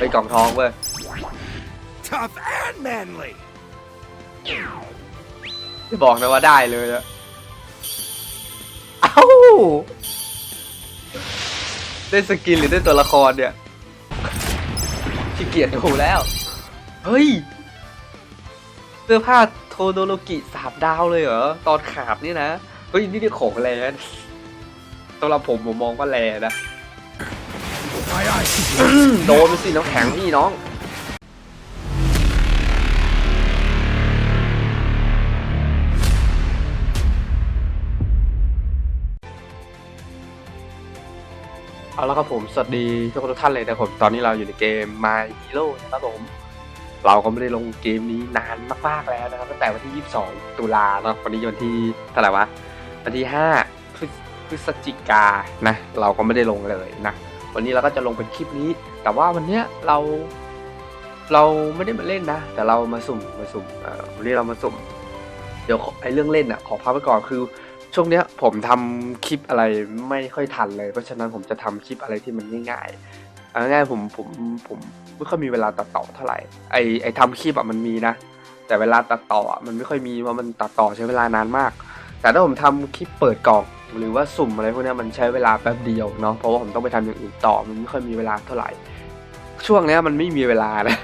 ไปกล่องทองเว้ย Tough and manly. จะบอกนะว่าได้เลยอะเอ้า ได้สกินหรือได้ตัวละครเนี่ยขี้เกียจดูแล้ว เฮ้ย เสื้อผ้าโทโดโลกิสามดาวเลยเหรอ ตอนขาดนี่นะ เฮ้ย นี่เรียกของแลนสำหรับผมผมมองว่าแลนะ My eyes. โดนไปสิน้ำแข็งพี่น้องเอาละครับผม สวัสดีทุกท่านเลยนะผม ตอนนี้เราอยู่ในเกม My Hero นะครับผม เราก็ไม่ได้ลงเกมนี้นานมากๆแล้วนะครับตั้งแต่วันที่ 22 ตุลาเนาะวันนี้วันที่เท่าไหร่วะ วันที่ 5 พฤศพฤศจิกานะ เราก็ไม่ได้ลงเลยนะ วันนี้เราก็จะลงเป็นคลิปนี้ แต่ว่าวันเนี้ยเรา เราไม่ได้มาเล่นนะ แต่เรามาสุ่มมาสุ่มอ่อวันนี้เรามาสุ่ม เดี๋ยวไอ้เรื่องเล่นอะขอพักไว้ก่อนคือ ช่วงเนี้ยผมทำคลิปอะไรไม่ค่อยทันเลย เพราะฉะนั้นผมจะทำคลิปอะไรที่มันง่ายๆเอาง่ายๆผมผมผมไม่ค่อยมีเวลาตัดต่อเท่าไหร่ไอไอทำคลิปอะมันมีนะแต่เวลาตัดต่อมันไม่ค่อยมีเพราะมันตัดต่อใช้เวลานานมาก แต่ถ้าผมทำคลิปเปิดกล่อง หรือว่าสุ่มอะไรพวกนี้มันใช้เวลาแป๊บเดียวเนาะเพราะว่าผมต้องไปทำอย่างอื่นต่อมันไม่ค่อยมีเวลาเท่าไหร่ ช่วงนี้มันไม่มีเวลานะ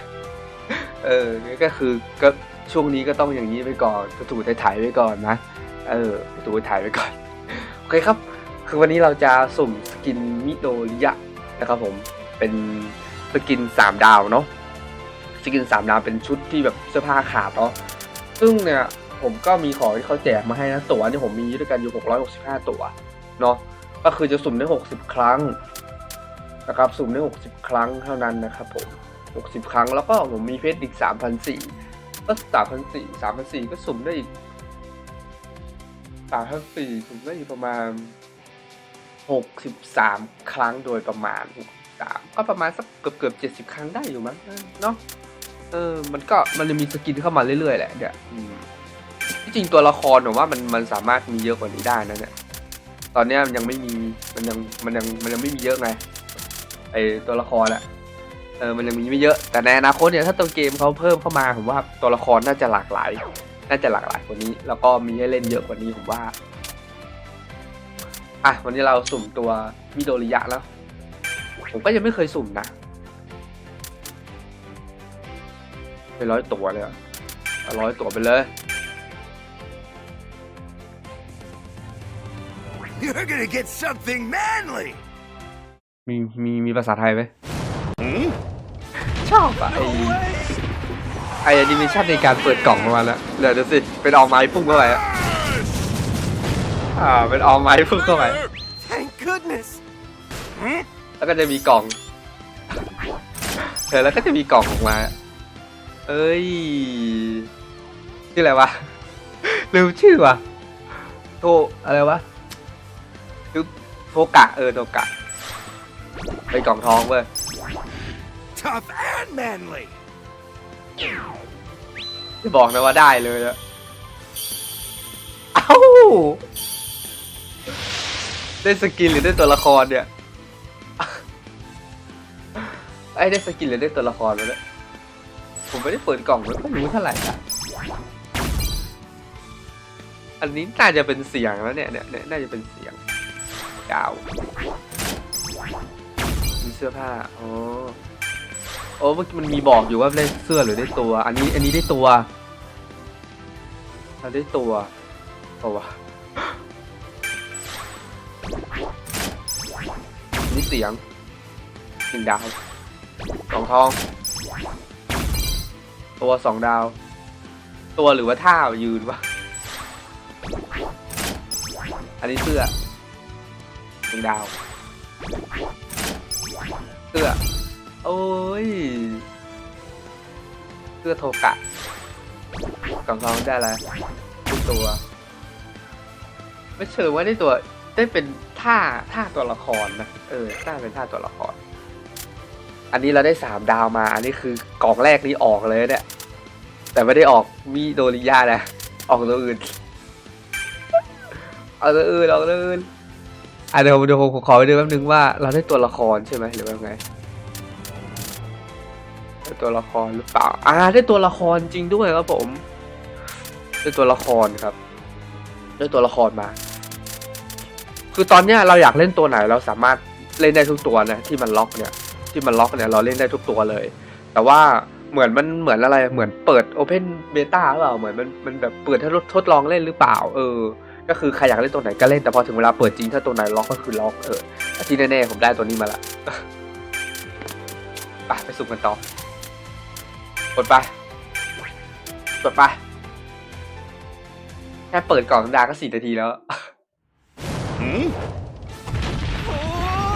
เออก็คือก็ช่วงนี้ก็ต้องอย่างนี้ไปก่อนก็ถูถ่ายไว้ก่อนนะเออถูถ่ายไว้ก่อนโอเคครับ คือวันนี้เราจะสุ่มสกินมิโดริยะนะครับผมเป็นสกินสามดาวเนาะสกินสามดาวเป็นชุดที่แบบเสื้อผ้าขาดเนาะซึ่งเนี่ย ผมก็มีของที่เขาแจกมาให้นะตั๋วที่ผมมีด้วยกันอยู่ 665 ตั๋วเนาะก็คือจะสุ่มได้ 60 ครั้งนะครับสุ่มได้ 60 ครั้งเท่านั้นนะครับผม 60 ครั้งแล้วก็ผมมีเพชรอีก3,400ก็3,400 3,400ก็สุ่มได้อีก3,400สุ่มได้อีกประมาณ 63 ครั้งโดยประมาณ 63 ก็ประมาณสักเกือบเกือบ70 ครั้งได้อยู่มั้งเนาะเออ มันก็มันจะมีสกินเข้ามาเรื่อยๆแหละเนี่ย ที่จริงตัวละครผมว่ามันมันสามารถมีเยอะกว่านี้ได้นะเนี่ยตอนเนี้ยมันยังไม่มีมันยังมันยังมันยังไม่มีเยอะไงไอตัวละครอะเออมันยังมีไม่เยอะแต่ในอนาคตเนี่ยถ้าตัวเกมเขาเพิ่มเข้ามาผมว่าตัวละครน่าจะหลากหลาย น่าจะหลากหลายกว่านี้ แล้วก็มีให้เล่นเยอะกว่านี้ผมว่าอะวันนี้เราสุ่มตัวมิโดริยะแล้ว ผมก็ยังไม่เคยสุ่มนะไปร้อยตัวเลยอะร้อยตัวไปเลย You're gonna get something manly. มีมีมีภาษาไทยไหม Hmm? ชอบอะไอ No way. ไอแอนิเมชันในการเปิดกล่องประมาณแล้วเดี๋ยวดูสิ เป็นออกไม้พุ่งเข้าไปอะอ่า เป็นออกไม้พุ่งเข้าไป Thank goodness. Hmm? แล้วก็จะมีกล่องเออแล้วก็จะมีกล่องออกมา เอ้ยชื่ออะไรวะ ลืมชื่อว่ะโทอะไรวะ ชื่อโทกะเออโทกะไปกล่องทองเว้ย Tough and manly. จะบอกนะว่าได้เลยอะเอ้าได้สกินหรือได้ตัวละครเนี่ยไอ้ได้สกินหรือได้ตัวละครมาเนี่ยผมไม่ได้เปิดกล่องไม่ค่อยรู้เท่าไหร่อะอันนี้น่าจะเป็นเสียงแล้วเนี่ยเนี่ยเนี่ยน่าจะเป็นเสียง ยาวมีเสื้อผ้าอ๋อโอ้เมื่อกี้มันมีบอกอยู่ว่าได้เสื้อหรือได้ตัว อันนี้อันนี้ได้ตัวเราได้ตัวเอาวะนี่เสียงหนึ่งดาวสองทอง ตัวสองดาว ตัวหรือว่าท่ายืนวะอันนี้เสื้อ งดาวเสื้อโอ้ยเสื้อโทกะกล่องทองได้แล้วได้ตัว ไม่เชิงว่าได้ตัวได้เป็นท่าท่าตัวละครนะเออท่าเป็นท่าตัวละคร อันนี้เราได้สามดาวมา อันนี้คือกล่องแรกนี้ออกเลยเนี่ย แต่ไม่ได้ออกมีโดริยานะ ออกตัวอื่น เอาตัวอื่นเอาตัวอื่น อะเดี๋ยวเดี๋ยวผมขอไปดูแป๊บนึงว่าเราได้ตัวละครใช่ไหมหรือว่าไงได้ตัวละครหรือเปล่าอ่าได้ตัวละครจริงด้วยครับผมได้ตัวละครครับได้ตัวละครมา คือตอนเนี้ยเราอยากเล่นตัวไหนเราสามารถเล่นได้ทุกตัวนะที่มันล็อกเนี่ย ที่มันล็อกเนี่ยเราเล่นได้ทุกตัวเลย แต่ว่าเหมือนมันเหมือนอะไรเหมือนเปิด Open Beta หรือเปล่าเหมือนมันมันแบบเปิดให้ทดลองเล่นหรือเปล่า เออ ก็คือใครอยากเล่นตัวไหนก็เล่นแต่พอถึงเวลาเปิดจริงถ้าตัวไหนล็อกก็คือล็อกเออแต่ที่แน่ๆผมได้ตัวนี้มาละไปไปสุ่มกันต่อกดไปกดไปแค่เปิดกล่องธรรมดาก็สี่นาทีแล้ว Hmm?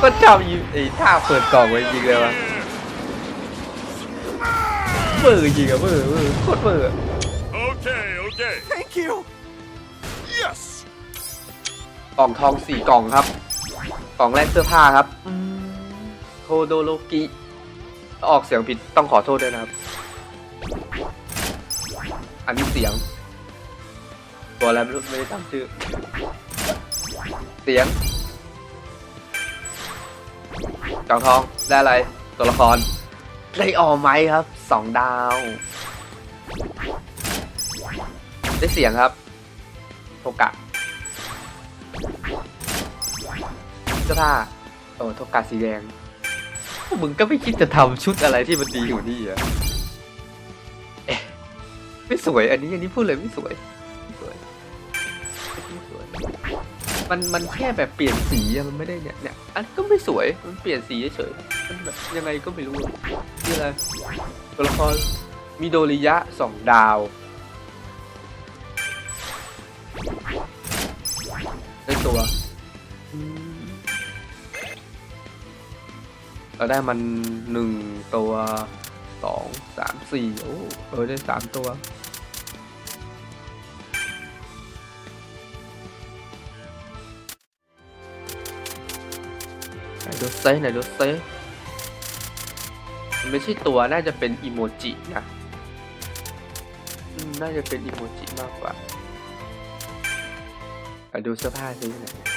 ก็จำอยู่ไอ้ท่าเปิดกล่องไว้จริงเลยวะเบอร์จริงอะเบอร์เบอร์โคตรเบอร์อะ Okay, okay. Thank you. กล่องทองสี่กล่องครับ กล่องแรกเสื้อผ้าครับโทโดโลกิ ออกเสียงผิดต้องขอโทษด้วยนะครับ อันนี้เสียง ตัวอะไรไม่รู้ไม่ได้จำชื่อ เสียงกล่องทองได้อะไร ตัวละครได้ออไหมครับสองดาว ได้เสียงครับโทกะ เสื้อผ้าโอ้ทกาสีแดงมึงก็ไม่คิดจะทำชุดอะไรที่มันดีอยู่นี่อะเอ๊ะไม่สวยอันนี้อันนี้พูดเลยไม่สวยไม่สวยไม่สวย มันมันแค่แบบเปลี่ยนสีอะมันไม่ได้เนี่ยเนี่ยอันก็ไม่สวยมันเปลี่ยนสีเฉยมันแบบยังไงก็ไม่รู้อะนี่อะไรตัวละครมิโดริยะสองดาวได้ตัว เราได้มันหนึ่งตัวสองสามสี่โอ้เออได้สามตัว ไหนดูเซไหนดูเซไม่ใช่ตัวน่าจะเป็นอีโมจินะน่าจะเป็นอีโมจิมากกว่าไปดูเสื้อผ้าซิไหน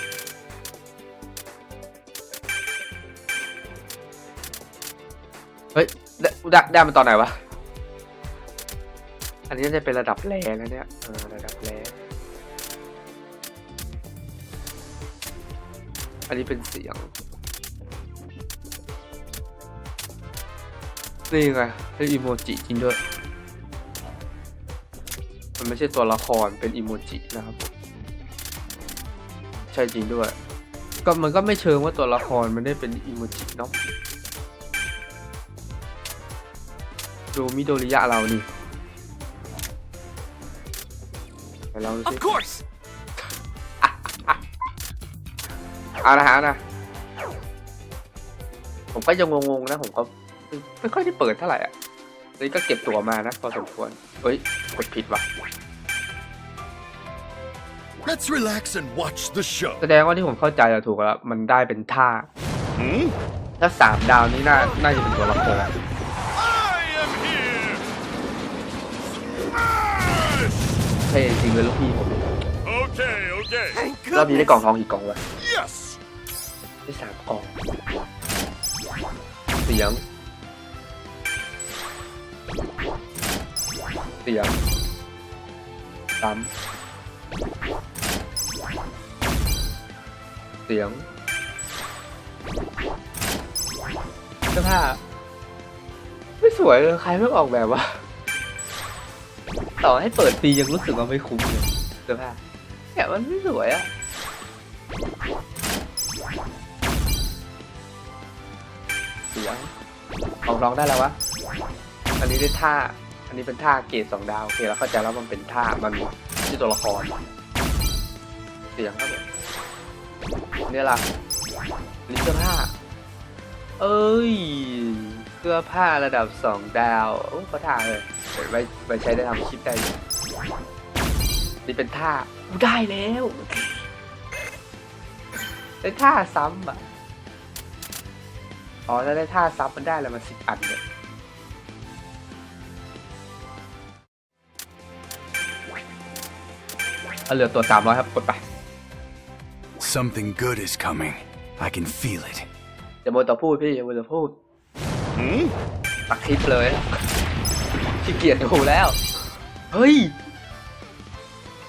ได้ได้ไดมันตอนไหนวะ อันนี้จะเป็นระดับแรแล้วเนี่ยเออระดับแรอันนี้เป็นเสียง นี่ไงเป็นอีโมจิจริงด้วย มันไม่ใช่ตัวละครเป็นอีโมจินะครับ ใช่จริงด้วย ก็มันก็ไม่เชิงว่าตัวละครมันได้เป็นอีโมจิเนาะ ดูมิโดริยะเรานี่ไปลองดูสิ Of course. เอานะฮะนะผมก็ยังงงๆนะ ผมก็ไม่ไม่ค่อยได้เปิดเท่าไหร่อะนี่ก็เก็บตั๋วมานะพอสมควรเฮ้ยกดผิดว่ะ Let's relax and watch the show. แสดงว่าที่ผมเข้าใจอะถูกแล้ว มันได้เป็นท่า Hmm? ถ้าสามดาวนี่น่าน่าจะเป็นตัวละคร เท่จริงเลยลูกพี่ผม Okay, okay. Thank รอบนี้ได้กล่องทองกี่กล่องวะ Yes. ได้สามกล่องเสียงเสียงซ้ำเสียงเสื้อผ้าไม่สวยเลยใครไม่ออกแบบวะ ต่อให้เปิดปียังรู้สึกว่าไม่คุ้มเลยเสื้อผ้าแกะมันไม่สวยอะสียออกร้องได้แล้ววะ อันนี้ได้ท่า อันนี้เป็นท่าเกรดสองดาวโอเคแล้วเข้าใจแล้วมันเป็นท่ามันไม่ตัวละคร เสียงครับผมอันนี่ล่ะนนี้เสื้อผ้า เอ้ยเสื้อผ้าระดับสองดาวโอ้ก็ท่ายเดี๋ย ไว้ไว้ใช้ได้ทำคลิปได้อยู่นี่เป็นท่าอุ๊ยได้แล้วได้ท่าซ้ำอะอ๋อถ้าได้ท่าซ้ำมันได้แล้วมันสิบอันเนี่ยเอาเหลือตัวสามร้อยครับกดไป Something good is coming. I can feel it. อย่ามัวแต่พูดพี่อย่ามัวแต่พูด Hmm? ไปตักคลิปเลย ขี้เกียจดูแล้ว เฮ้ย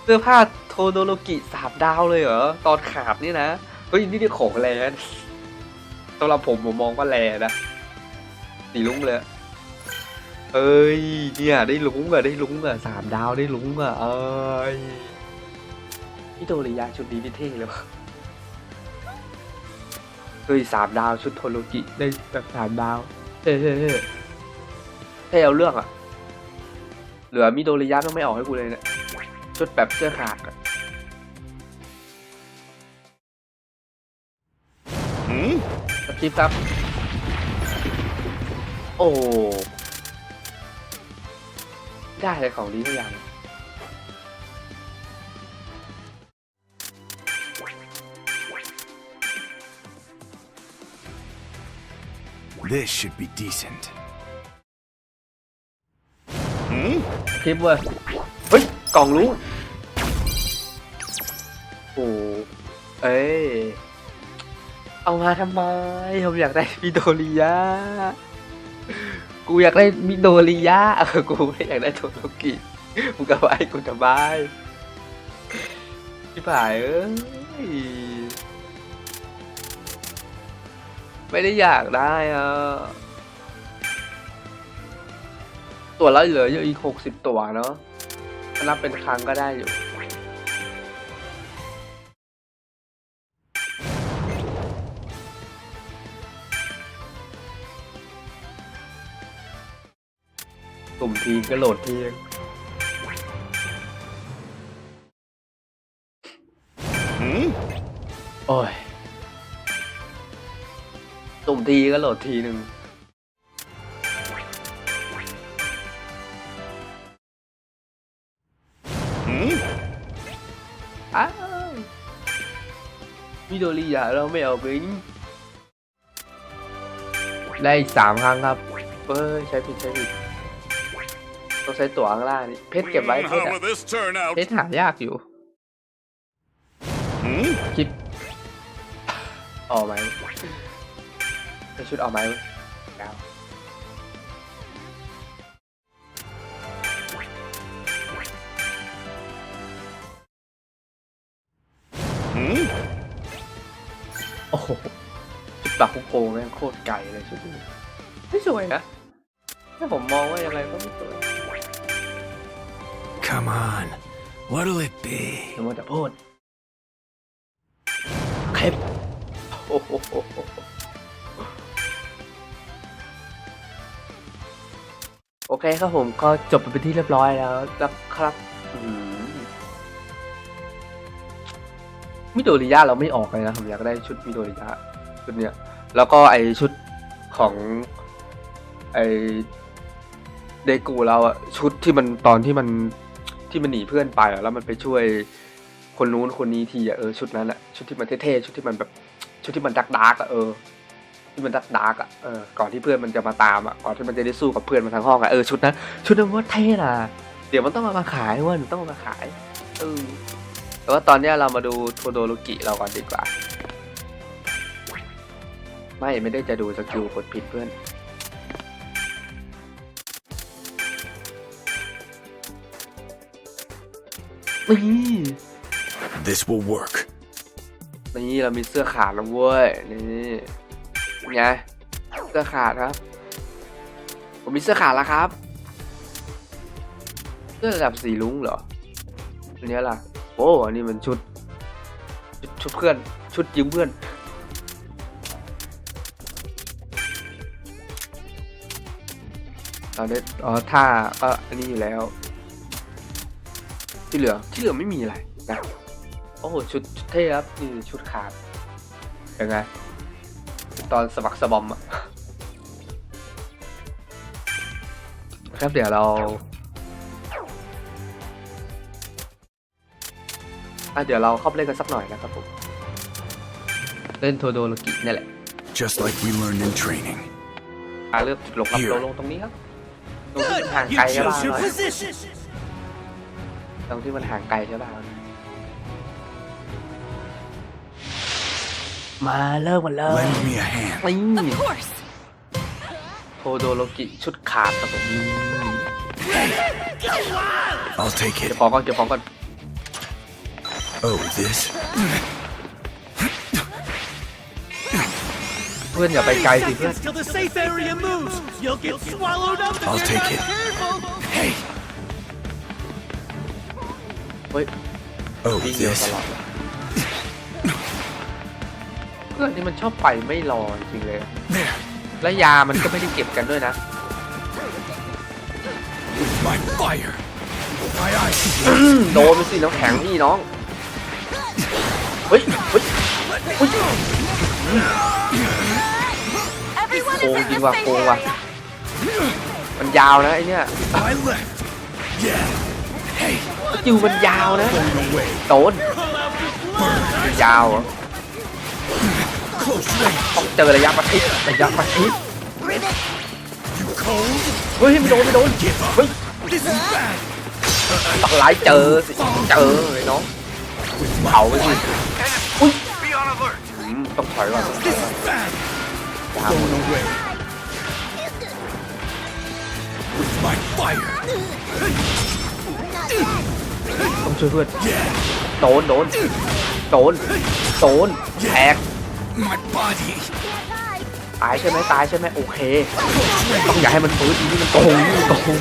เสื้อผ้าโทโดโลกิสามดาวเลยเหรอ ตอนขาบนี่นะ เฮ้ย นี่เรียกของแลนสำหรับผมผมมองว่าแลนะสีลุ้งเลยเอ้ยเนี่ยได้ลุ้งอะได้ลุ้งอะสามดาวได้ลุ้งอะเอ้ยพี่โดริยะชุดนี้พี่เท่เลยวะเฮ้ยสามดาวชุดโทโลกิได้แบบสามดาวเฮ้ยเฮ้ยเฮ้เท่เอาเรื่องอะ เหลือมิโดริยะต้องไม่ออกให้กูเลยเนี่ยชุดแบบเสื้อขาดอะ Hmm? สคริปต์ครับ โอ้ ได้เลยของดีทุกอย่าง This should be decent. Hmm? คลิปเว้ย เฮ้ย กล่องรู้โอ้เอ้ย เอามาทำไม ผมอยากได้มิโดริยะ กูอยากได้มิโดริยะเออกูไม่อยากได้โทโลกิมึงก็ไว้กูจะบายพี่ผายเอ้ย ไม่ได้อยากได้อะ ตัวละเหลืออยู่อีกหกสิบตัวเนาะถ้านับเป็นครั้งก็ได้อยู่ตุ่มทีก็โหลดทีเอง Hmm? โอ้ยตุ่มทีก็โหลดทีหนึ่ง มิโดริยะเราไม่เอาไปนี่ได้อีกสามครั้งครับเอ้ยใช้ผิดใช้ผิดต้องใช้ตั๋วข้างล่างนี่เพชรเก็บไว้เพชร How อะ will this turn out? เพชรหายากอยู่ Hmm? คิดออกไหมจะชุดออกไหมเว้ยดาว Hmm? โอ้โหชุดปากคุกโกแม่งโคตรไก่เลยชุดนี้ไม่สวยนะถ้าผมมองว่ายังไงก็ไม่สวย Come on. What'll it be? สมมติจะพูดเข็บโอ้โหโอเคครับผมก็จบไปเป็นที่เรียบร้อยแล้วนะครับอืม มิโดริยะเราไม่ออกเลยนะผมอยากได้ชุดมิโดริยะชุดเนี้ยแล้วก็ไอชุดของไอเดกูเราอะชุดที่มันตอนที่มันที่มันหนีเพื่อนไปอะแล้วมันไปช่วยคนนู้นคนนี้ทีอะเออชุดนั้นอะชุดที่มันเท่ๆชุดที่มันแบบชุดที่มันดักดาร์กอะเออที่มันดักดาร์กอะเออก่อนที่เพื่อนมันจะมาตามอะก่อนที่มันจะได้สู้กับเพื่อนมันทั้งห้องอะเออชุดนั้นชุดนั้นว่าเท่นะเดี๋ยวมันต้องเอามาขายเว้ยมันต้องเอามาขายเออ แต่ว่าตอนเนี้ยเรามาดูโทโดโรกิเราก่อนดีกว่า ไม่ไม่ได้จะดูสกิลกดผิดเพื่อนนี่ This will work. นี่เรามีเสื้อขาดแล้วเว้ย นี่ไงเสื้อขาดครับ ผมมีเสื้อขาดแล้วครับ เสื้อระดับสีลุ้งเหรออันเนี้ยล่ะ โอ้อันนี้มันชุด ชุดชดเพื่อน ชุดยืมเพื่อนตอนนี้อ๋อท่าก็อันนี้อยู่แล้ว ที่เหลือ ที่เหลือไม่มีอะไรนะโอ้โห ชุดชุดเท่ครับนี่ชุดขาดยังไง ตอนสมัครสบอมอะครับเดี๋ยวเรา อะเดี๋ยวเราเข้าไปเล่นกันสักหน่อยนะครับผมเล่นโทโดโลกินี่แหละ Just like we learned in training. อ่าเลือกจุดลงครับ Here ลงลงตรงนี้ครับตรงที่มันห่างไกลใช่ป่ะหน่อยตรงที่มันห่างไกลใช่ป่ะมาเริ่มกันเลย Lend me a hand. นี่ Of course. โดโลกิชุดขาดครับผม I'll take เก็บ it. ของก่อนเก็บของก่อน Oh, this? เพื่อนอย่าไปไกลสิเพื่อน Seconds till the safe area moves. You'll get swallowed up if I'll you're take not it. careful. Hey! เฮ้ย Oh, วิ่งเร็ว this? ตลอดเลยเพื่อนนี่มันชอบไปไม่รอจริงๆเลย There! และยามันก็ไม่ได้เก็บกันด้วยนะ With my fire! My eyes! โดนไปสิน้ำแข็งนี่น้อง เฮ้ยเฮ้ยเฮ้ย Everyone โกง is จริ in ง the ว่ะ safe โกงว่ะ area. มันยาวนะไอเนี่ย My left! Yeah! Hey! สกิลมันยาวนะ Going away! โดนมันยาวเหรอ Close range! ต้องเจอระยะประชิดระยะประชิด You cold? เฮ้ยไม่โดนไม่โดน Give up! เฮ้ย This is bad! ต้องไล่เจอสิเจอไอ้น้อง With เผา my ไปสิ fire! อุ้ย Be on alert! อืมต้องถอยก่อน This is bad! ยาว Going away! With my fire! ต้องช่วยเพื่อน Yeah! โดนโดนโดนโดนแตก My body! ตายใช่ไหมตายใช่ไหมโอเค ต้องอย่าให้มันฟื้นอีนี่มันโกงนี่มันโกง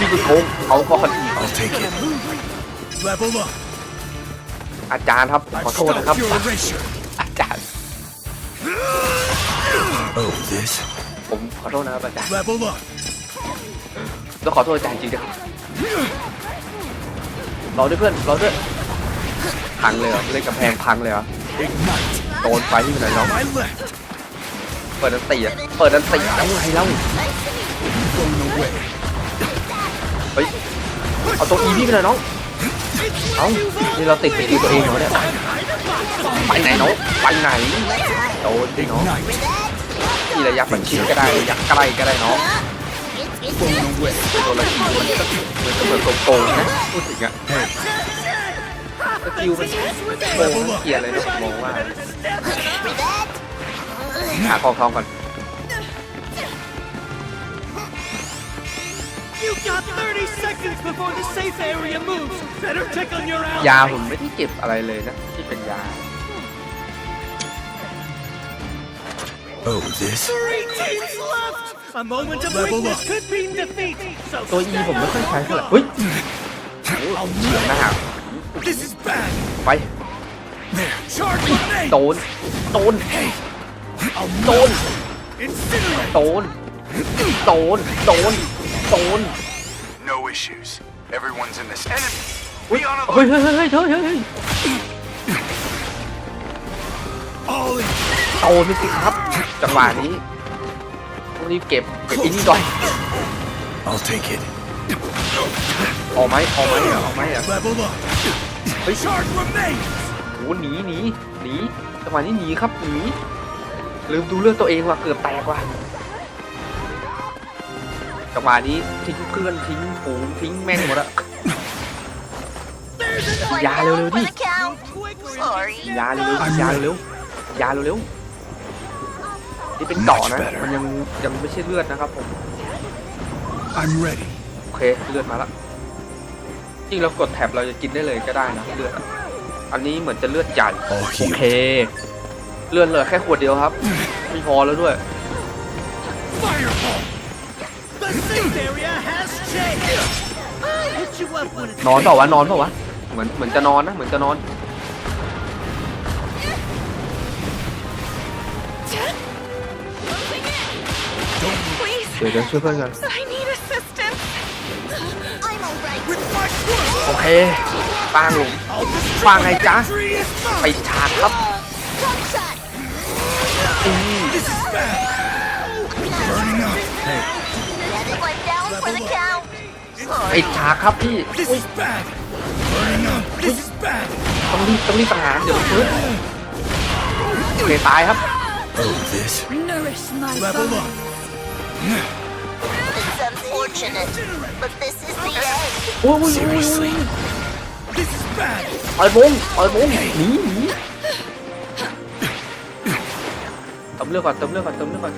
นี่คือโกงเอาก่อน I'll take it. Level up! อาจารย์ครับ ขอ I've โทษนะครับ stopped your erasure! อาจารย์ Oh, this? ผมขอโทษนะครับอาจารย์ Level up! ต้องขอโทษอาจารย์จริงนะครับรอด้วยเพื่อนรอด้วยพังเลยเหรอเล่นกำแพงพังเลยเหรอ Ignite! โดนไฟที่มันไหนน้อง My left! เปิดนันตีอะเปิดนันตียังไงเล่า Going away! เฮ้ยเอาตัวอีพี่ไปหน่อยน้อง เอ้านี่เราติดสกิลตัวเองเหรอเนี่ยไปไหนเน้องไปไหนโดนดิเน้อง Ignite! ที่ระยะประชิดก็ได้ระยะใกล้ก็ได้เน้อง Going away! โดนระยิงมันก็มันก็เหมือนโกงนะพูดถึงอะ Hey! สกิลมันโกงเกียดเลยนะผมมองว่าหาของทองก่อน You got 30 seconds before the safe area moves. Better check on your ยา ally. ผมไม่ได้เก็บอะไรเลยนะ ที่เป็นยา Oh, this? Three teams left. A moment of Level weakness up. could mean defeat. So ตัว E stay ผมไม่ค่อย on ใช้ your เท่าไหร่ guard. เฮ้ย I'll เสียง never! นะฮะ This is bad! ไป There! Charge grenade! โดนโดน I'll โดน Incinerate! โดนโดนโดนโดน No issues. Everyone's in this. Enemy! เฮ้ยเฮ้ยเฮ้ยเฮ้ยเฮ้ยเฮ้ยเฮ้ย All in! โดนไปสิครับ จังหวะนี้ต้องรีบเก็บเก็บอีนี่ก่อน I'll take it. ออกไหมออกไหมออกไหมอะ Level up! เฮ้ย Charge remain! โอ้หนีหนีหนีจังหวะนี้หนีครับหนีลืมดูเลือดตัวเองว่ะเกือบแตกว่ะจังหวะนี้ทิ้งเพื่อนทิ้งฝูงทิ้งแม่งหมดอะ One Yeah, down little for bit. the count. Sorry. ยาเร็วๆยาเร็วๆยาเร็วๆนี่เป็นเกาะนะ Much better. มันยังยังไม่ใช่เลือดนะครับผม I'm ready. โอเคเลือดมาละจริงเรากดแท็บเราจะกินได้เลยก็ได้นะเลือดอะอันนี้เหมือนจะเลือดใหญ่ All โอ healed. เค เลือดเหลือแค่ขวดเดียวครับ ไม่พอแล้วด้วย Fireball! The safe area has changed. I'll hit you up when it's นอนเปล่าวะนอนเปล่าวะ เหมือนเหมือนจะนอนนะ เหมือนจะนอน Please. เดี๋ยวเดี๋ยวช่วยเพื่อนกัน I need assistance. I'm alright. With my foot! โอเคปางหลุม I'll destroy ว่าไงจ๊ะ Tree is ไป mine! ฉากครับ Drop shot. อืม This is bad! Burning up! Hey, One down for the count. ไปฉากครับพี่ ต้องรีบต้องรีบสังหารเดี๋ยวมันฟื้นโอเคตายครับ Oh, this? Nourish my Level up! It's unfortunate, but this is the end. โอ้ยโอ้ยโอ้ยโอ้ย Seriously? This is bad! ปล่อยวงปล่อยวงหนีหนีเติมเลือดก่อนเติมเลือดก่อนเติมเลือดก่อน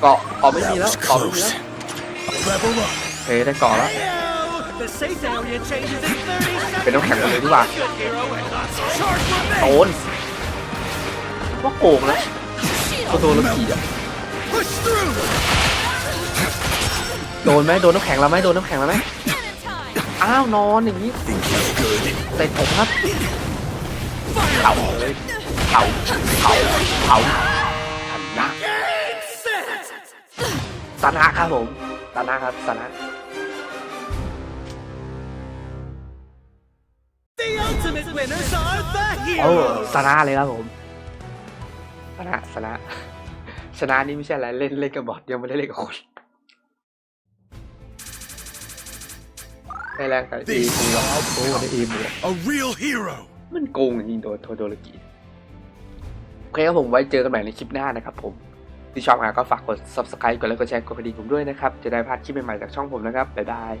เกาะเกาะไม่มีแล้วเกาะไม่มีแล้ว Level up. เฮ้ยได้เกาะแล้ว เป็นน้ำแข็งหมดเลยดีกว่าโดนว่าโกงแล้วโคโดนแล้วขี่อะโดนไหมโดนน้ำแข็งแล้วไหมโดนน้ำแข็งแล้วไหมอ้าวนอนอย่างนี้ Think he's good. เตะผมครับเผาเลยเผาเผาเผาชนะชนะครับผมชนะครับชนะ The ultimate winners are the โอ้ heroes. ชนะเลยครับผมชนะชนะชนะนี่ไม่ใช่อะไรเล่นเล่นกับบอทยังไม่ได้เล่นกับคนได้แรงกับอีมูหรอโอ้ได้อีมู A real hero. มันโกงจริงๆโดนโทโดรกิโอเคครับผมไว้เจอกันใหม่ในคลิปหน้านะครับผมที่ชอบงานก็ฝากกด subscribe กดไลค์กดแชร์กดกระดิ่งผมด้วยนะครับ จะได้พลาดคลิปใหม่ๆจากช่องผมนะครับบ๊ายบาย